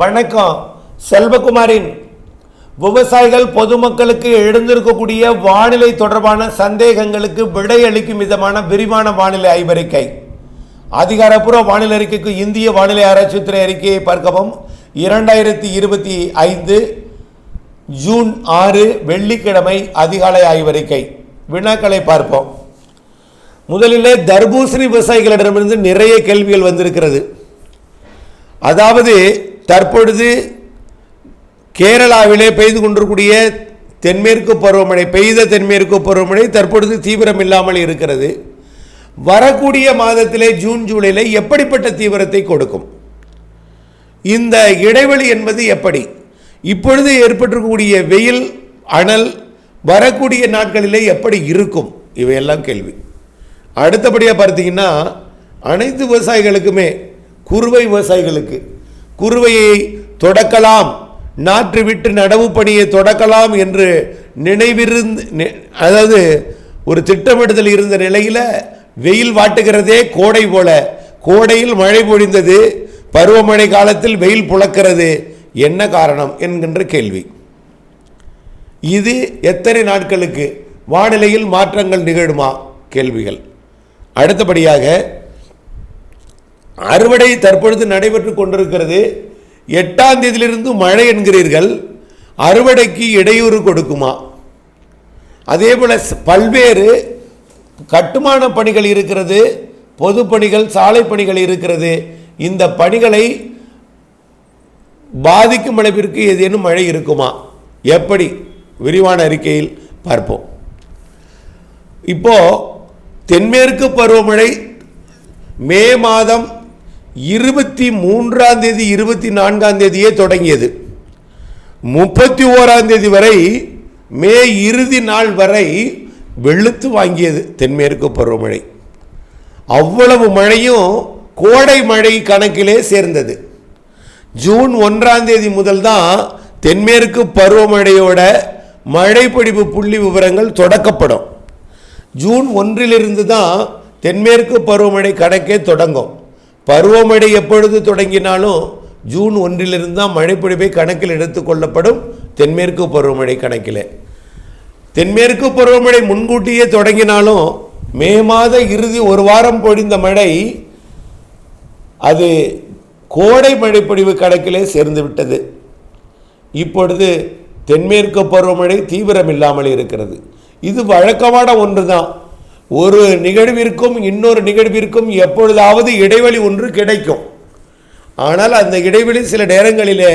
வணக்கம். செல்வகுமாரின் விவசாயிகள் பொதுமக்களுக்கு எழுந்திருக்கக்கூடிய வானிலை தொடர்பான சந்தேகங்களுக்கு விடையளிக்கும் விதமான விரிவான வானிலை ஆய்வறிக்கை அதிகாரப்பூர்வ வானிலை அறிக்கைக்கு இந்திய வானிலை ஆராய்ச்சித்துறை அறிக்கையை பார்க்கவும். இரண்டாயிரத்தி இருபத்தி ஐந்து ஜூன் ஆறு வெள்ளிக்கிழமை அதிகாலை ஆய்வறிக்கை வினாக்களை பார்ப்போம். முதலிலே தர்பூசணி விவசாயிகளிடமிருந்து நிறைய கேள்விகள் வந்திருக்கிறது. அதாவது தற்பொழுது கேரளாவிலே பெய்து கொண்டிருக்கூடிய தென்மேற்கு பருவமழை பெய்த தென்மேற்கு பருவமழை தற்பொழுது தீவிரம் இல்லாமல் இருக்கிறது. வரக்கூடிய மாதத்திலே ஜூன் ஜூலையில் எப்படிப்பட்ட தீவிரத்தை கொடுக்கும்? இந்த இடைவெளி என்பது எப்படி? இப்பொழுது ஏற்பட்டிருக்கக்கூடிய வெயில் அனல் வரக்கூடிய நாட்களிலே எப்படி இருக்கும்? இவையெல்லாம் கேள்வி. அடுத்தபடியாக பார்த்தீங்கன்னா அனைத்து விவசாயிகளுக்குமே குறுவை விவசாயிகளுக்கு குறுவையை தொடக்கலாம். நாற்று விட்டு நடவு பணியை தொடக்கலாம் என்று நினைவிருந்து அதாவது ஒரு திட்டமிடுதல் இருந்த நிலையில் வெயில் வாட்டுகிறதே கோடை போல. கோடையில் மழை பொழிந்தது பருவமழை காலத்தில் வெயில் புழக்கிறது. என்ன காரணம் என்கின்ற கேள்வி. இது எத்தனை நாட்களுக்கு? வானிலையில் மாற்றங்கள் நிகழுமா? கேள்விகள். அடுத்தபடியாக அறுவடை தற்பொழுது நடைபெற்று கொண்டிருக்கிறது. எட்டாம் தேதியிலிருந்து மழை என்கிறீர்கள். அறுவடைக்கு இடையூறு கொடுக்குமா? அதே போல் பல்வேறு கட்டுமான பணிகள் இருக்கிறது. பொது பணிகள் சாலை பணிகள் இருக்கிறது. இந்த பணிகளை பாதிக்கும் அளவிற்கு ஏதேனும் மழை இருக்குமா? எப்படி? விரிவான அறிக்கையில் பார்ப்போம். இப்போ தென்மேற்கு பருவமழை மே மாதம் இருபத்தி மூன்றாம் தேதி இருபத்தி நான்காம் தேதியே தொடங்கியது. முப்பத்தி ஓராம் தேதி வரை மே இறுதி நாள் வரை வெளுத்து வாங்கியது தென்மேற்கு பருவமழை. அவ்வளவு மழையும் கோடை மழை கணக்கிலே சேர்ந்தது. ஜூன் ஒன்றாம் தேதி முதல் தான் தென்மேற்கு பருவமழையோட மழைப்பொழிவு புள்ளி விவரங்கள் தொடக்கப்படும். ஜூன் ஒன்றிலிருந்து தான் தென்மேற்கு பருவமழை கணக்கே தொடங்கும். பருவமழை எப்பொழுது தொடங்கினாலும் ஜூன் ஒன்றிலிருந்து தான் மழைப்பொழிவை கணக்கில் எடுத்துக்கொள்ளப்படும் தென்மேற்கு பருவமழை கணக்கில். தென்மேற்கு பருவமழை முன்கூட்டியே தொடங்கினாலும் மே மாத இறுதி ஒரு வாரம் பொழிந்த மழை அது கோடை மழைப்பொழிவு கணக்கிலே சேர்ந்து விட்டது. இப்பொழுது தென்மேற்கு பருவமழை தீவிரம் இல்லாமல் இருக்கிறது. இது வழக்கமான ஒன்று தான் ஒரு நிகழ்விற்கும் இன்னொரு நிகழ்விற்கும் எப்பொழுதாவது இடைவெளி ஒன்று கிடைக்கும். ஆனால் அந்த இடைவெளி சில நேரங்களிலே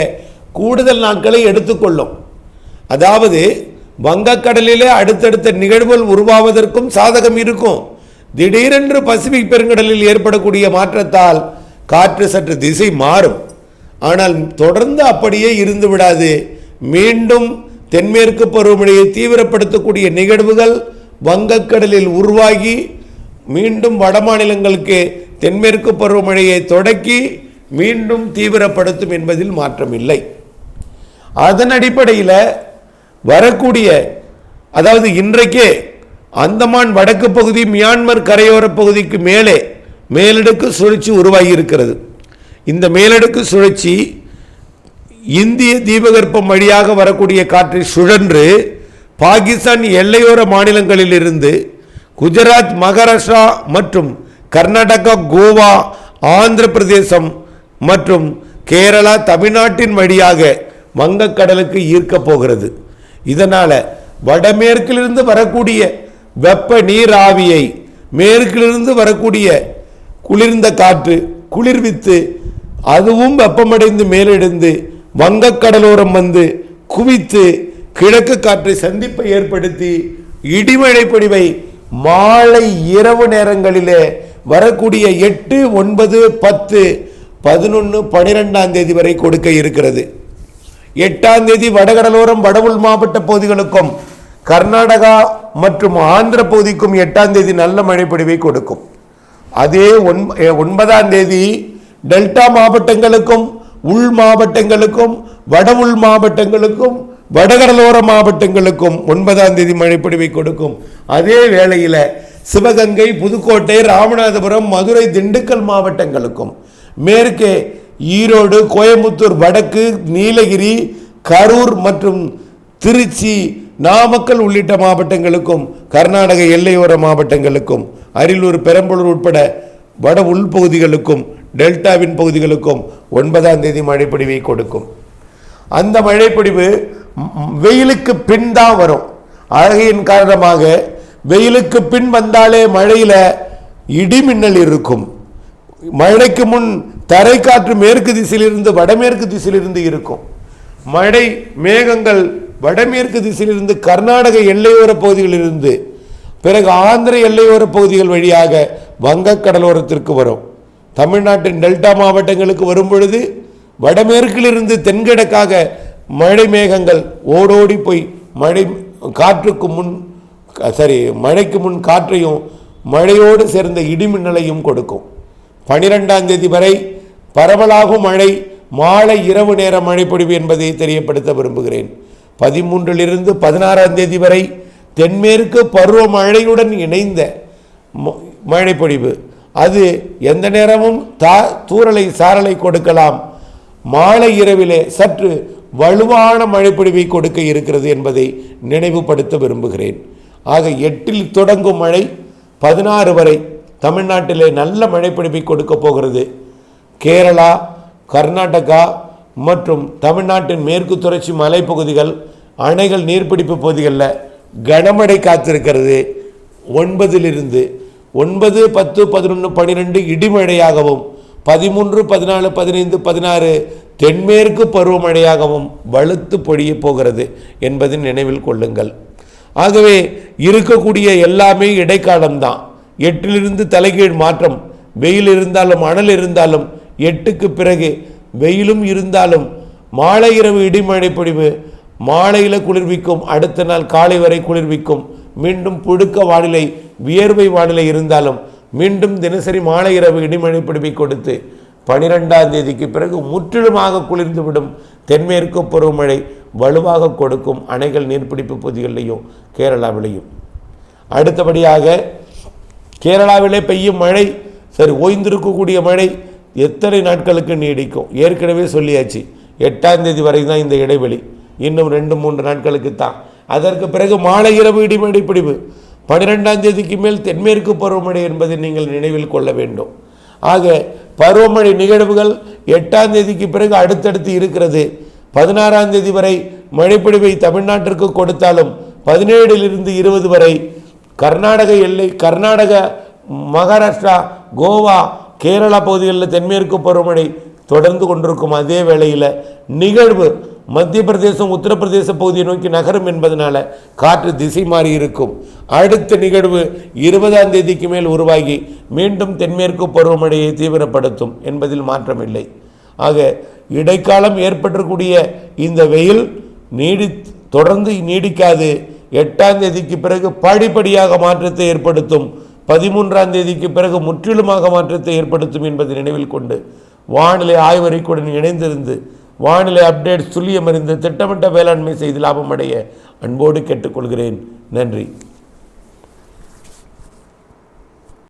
கூடுதல் நாட்களை எடுத்துக்கொள்ளும். அதாவது வங்கக்கடலிலே அடுத்தடுத்த நிகழ்வுகள் உருவாவதற்கும் சாதகம் இருக்கும். திடீரென்று பசிபிக் பெருங்கடலில் ஏற்படக்கூடிய மாற்றத்தால் காற்று சற்று திசை மாறும். ஆனால் தொடர்ந்து அப்படியே இருந்து விடாது மீண்டும் தென்மேற்கு பருவமழையை தீவிரப்படுத்தக்கூடிய நிகழ்வுகள் வங்கக்கடலில் உருவாகி மீண்டும் வடமாநிலங்களுக்கு தென்மேற்கு பருவமழையை தொடக்கி மீண்டும் தீவிரப்படுத்தும் என்பதில் மாற்றம் இல்லை அதன் அடிப்படையில் வரக்கூடிய அதாவது இன்றைக்கே அந்தமான் வடக்கு பகுதி மியான்மர் கரையோர பகுதிக்கு மேலே மேலடுக்கு சுழற்சி உருவாகி இருக்கிறது இந்த மேலடுக்கு சுழற்சி இந்திய தீபகற்பம் வழியாக வரக்கூடிய காற்றை சுழன்று பாகிஸ்தான் எல்லையோர மாநிலங்களிலிருந்து குஜராத் மகாராஷ்டிரா மற்றும் கர்நாடகா கோவா ஆந்திர பிரதேசம் மற்றும் கேரளா தமிழ்நாட்டின் வழியாக வங்கக்கடலுக்கு ஈர்க்கப் போகிறது. இதனால் வடமேற்கிலிருந்து வரக்கூடிய வெப்ப நீர் ஆவியை மேற்கிலிருந்து வரக்கூடிய குளிர்ந்த காற்று குளிர்வித்து அதுவும் வெப்பமடைந்து மேலெழுந்து வங்கக்கடலோரம் வந்து குவித்து கிழக்கு காற்றை சந்திப்பை ஏற்படுத்தி இடிமழை பொழிவை மாலை இரவு நேரங்களிலே வரக்கூடிய எட்டு ஒன்பது பத்து பதினொன்று பனிரெண்டாம் தேதி வரை கொடுக்க இருக்கிறது. எட்டாம் தேதி வடகடலோரம் வடவுள் மாவட்ட பகுதிகளுக்கும் கர்நாடகா மற்றும் ஆந்திர பகுதிக்கும் எட்டாம் தேதி நல்ல மழைப்பொழிவை கொடுக்கும். அதே ஒன் ஒன்பதாம் தேதி டெல்டா மாவட்டங்களுக்கும் உள் மாவட்டங்களுக்கும் வட உள் மாவட்டங்களுக்கும் வடகடலோர மாவட்டங்களுக்கும் ஒன்பதாம் தேதி மழைப்பொழிவை கொடுக்கும். அதே வேளையில் சிவகங்கை புதுக்கோட்டை ராமநாதபுரம் மதுரை திண்டுக்கல் மாவட்டங்களுக்கும். மேற்கே ஈரோடு கோயம்புத்தூர் வடக்கு நீலகிரி கரூர் மற்றும் திருச்சி நாமக்கல் உள்ளிட்ட மாவட்டங்களுக்கும் கர்நாடக எல்லையோர மாவட்டங்களுக்கும் அரியலூர் பெரம்பலூர் உட்பட வட உள்பகுதிகளுக்கும் டெல்டாவின் பகுதிகளுக்கும் ஒன்பதாம் தேதி மழைப்பொழிவை கொடுக்கும். அந்த மழைப்பொழிவு வெயிலுக்கு பின் தான் வரும். அழகையின் காரணமாக வெயிலுக்கு பின் வந்தாலே மழையில் இடிமின்னல் இருக்கும். மழைக்கு முன் தரைக்காற்று மேற்கு திசையிலிருந்து வடமேற்கு திசையிலிருந்து இருக்கும். மழை மேகங்கள் வடமேற்கு திசையிலிருந்து கர்நாடக எல்லையோர பகுதிகளிலிருந்து பிறகு ஆந்திர எல்லையோர பகுதிகள் வழியாக வங்கக்கடலோரத்திற்கு வரும். தமிழ்நாட்டின் டெல்டா மாவட்டங்களுக்கு வரும் பொழுது வடமேற்கிலிருந்து தென்கிழக்காக மழை மேகங்கள் ஓடோடி போய் மழை காற்றுக்கு முன் சரி மழைக்கு முன் காற்றையும் மழையோடு சேர்ந்த இடிமின்னலையும் கொடுக்கும். பனிரெண்டாம் தேதி வரை பரவலாகும் மழை மாலை இரவு நேர மழைப்பொழிவு என்பதை தெரியப்படுத்த விரும்புகிறேன். பதிமூன்றிலிருந்து பதினாறாம் தேதி வரை தென்மேற்கு பருவமழையுடன் இணைந்த ம- மழைப்பொழிவு. அது எந்த நேரமும் தா தூறலை சாரலை கொடுக்கலாம். மாலை இரவிலே சற்று வலுவான மழைப்பொழிவை கொடுக்க இருக்கிறது என்பதை நினைவுபடுத்த விரும்புகிறேன். ஆக எட்டில் தொடங்கும் மழை பதினாறு வரை தமிழ்நாட்டிலே நல்ல மழைப்பொழிவை கொடுக்க போகிறது. கேரளா கர்நாடகா மற்றும் தமிழ்நாட்டின் மேற்கு தொடர்ச்சி மலைப்பகுதிகள் அணைகள் நீர்பிடிப்பு பகுதிகளில் கனமழை காத்திருக்கிறது. ஒன்பதிலிருந்து ஒன்பது பத்து பதினொன்று பன்னிரெண்டு இடிமழையாகவும் பதிமூன்று பதினாலு பதினைந்து பதினாறு தென்மேற்கு பருவமழையாகவும் வலுத்து பொழிய போகிறது என்பதை நினைவில் கொள்ளுங்கள். ஆகவே இருக்கக்கூடிய எல்லாமே இடைக்காலம்தான். எட்டிலிருந்து தலைகீழ் மாற்றம் வெயில் இருந்தாலும் அனல் இருந்தாலும் எட்டுக்கு பிறகு வெயிலும் இருந்தாலும் மாலை இரவு இடிமழை பொழிவு மாலையில் குளிர்விக்கும் அடுத்த நாள் காலை வரை குளிர்விக்கும் மீண்டும் புழுக்க வானிலை வியர்வை வானிலை இருந்தாலும் மீண்டும் தினசரி மாலை இரவு இடிமழை பிடிப்பை கொடுத்து பனிரெண்டாம் தேதிக்கு பிறகு முற்றிலுமாக குளிர்ந்துவிடும் தென்மேற்கு பருவமழை வலுவாக கொடுக்கும் அணைகள் நீர்பிடிப்பு பகுதிகளிலையும் கேரளாவிலையும். அடுத்தபடியாக கேரளாவிலே பெய்யும் மழை சரி ஓய்ந்திருக்கக்கூடிய மழை எத்தனை நாட்களுக்கு நீடிக்கும்? ஏற்கனவே சொல்லியாச்சு எட்டாம் தேதி வரை தான் இந்த இடைவெளி. இன்னும் ரெண்டு மூன்று நாட்களுக்கு தான் அதற்கு பிறகு மாலை இரவு இடிமழை பிடிவு பன்னிரெண்டாம் தேதிக்கு மேல் தென்மேற்கு பருவமழை என்பதை நீங்கள் நினைவில் கொள்ள வேண்டும். ஆக பருவமழை நிகழ்வுகள் எட்டாம் தேதிக்கு பிறகு அடுத்தடுத்து இருக்கிறது. பதினாறாம் தேதி வரை மழைப்பொழிவை தமிழ்நாட்டிற்கு கொடுத்தாலும் பதினேழிலிருந்து இருபது வரை கர்நாடக எல்லை கர்நாடக மகாராஷ்டிரா கோவா கேரளா பகுதிகளில் தென்மேற்கு பருவமழை தொடர்ந்து கொண்டிருக்கும். அதே வேளையில் நிகழ்வு மத்திய பிரதேசம் உத்தரப்பிரதேச பகுதியை நோக்கி நகரும் என்பதனால காற்று திசை மாறி இருக்கும். அடுத்த நிகழ்வு இருபதாம் தேதிக்கு மேல் உருவாகி மீண்டும் தென்மேற்கு பருவமழையை தீவிரப்படுத்தும் என்பதில் மாற்றமில்லை. ஆக இடைக்காலம் ஏற்பட்டிருக்கூடிய இந்த வெயில் நீடி தொடர்ந்து நீடிக்காது. எட்டாம் தேதிக்கு பிறகு படிப்படியாக மாற்றத்தை ஏற்படுத்தும். பதிமூன்றாம் தேதிக்கு பிறகு முற்றிலுமாக மாற்றத்தை ஏற்படுத்தும் என்பதை நினைவில் கொண்டு வானிலை ஆய்வறைக்குடன் இணைந்திருந்து வானிலை அப்டேட் துல்லியம் திட்டமிட்ட வேளாண்மை செய்து லாபம் அடைய அன்போடு கேட்டுக்கொள்கிறேன். நன்றி.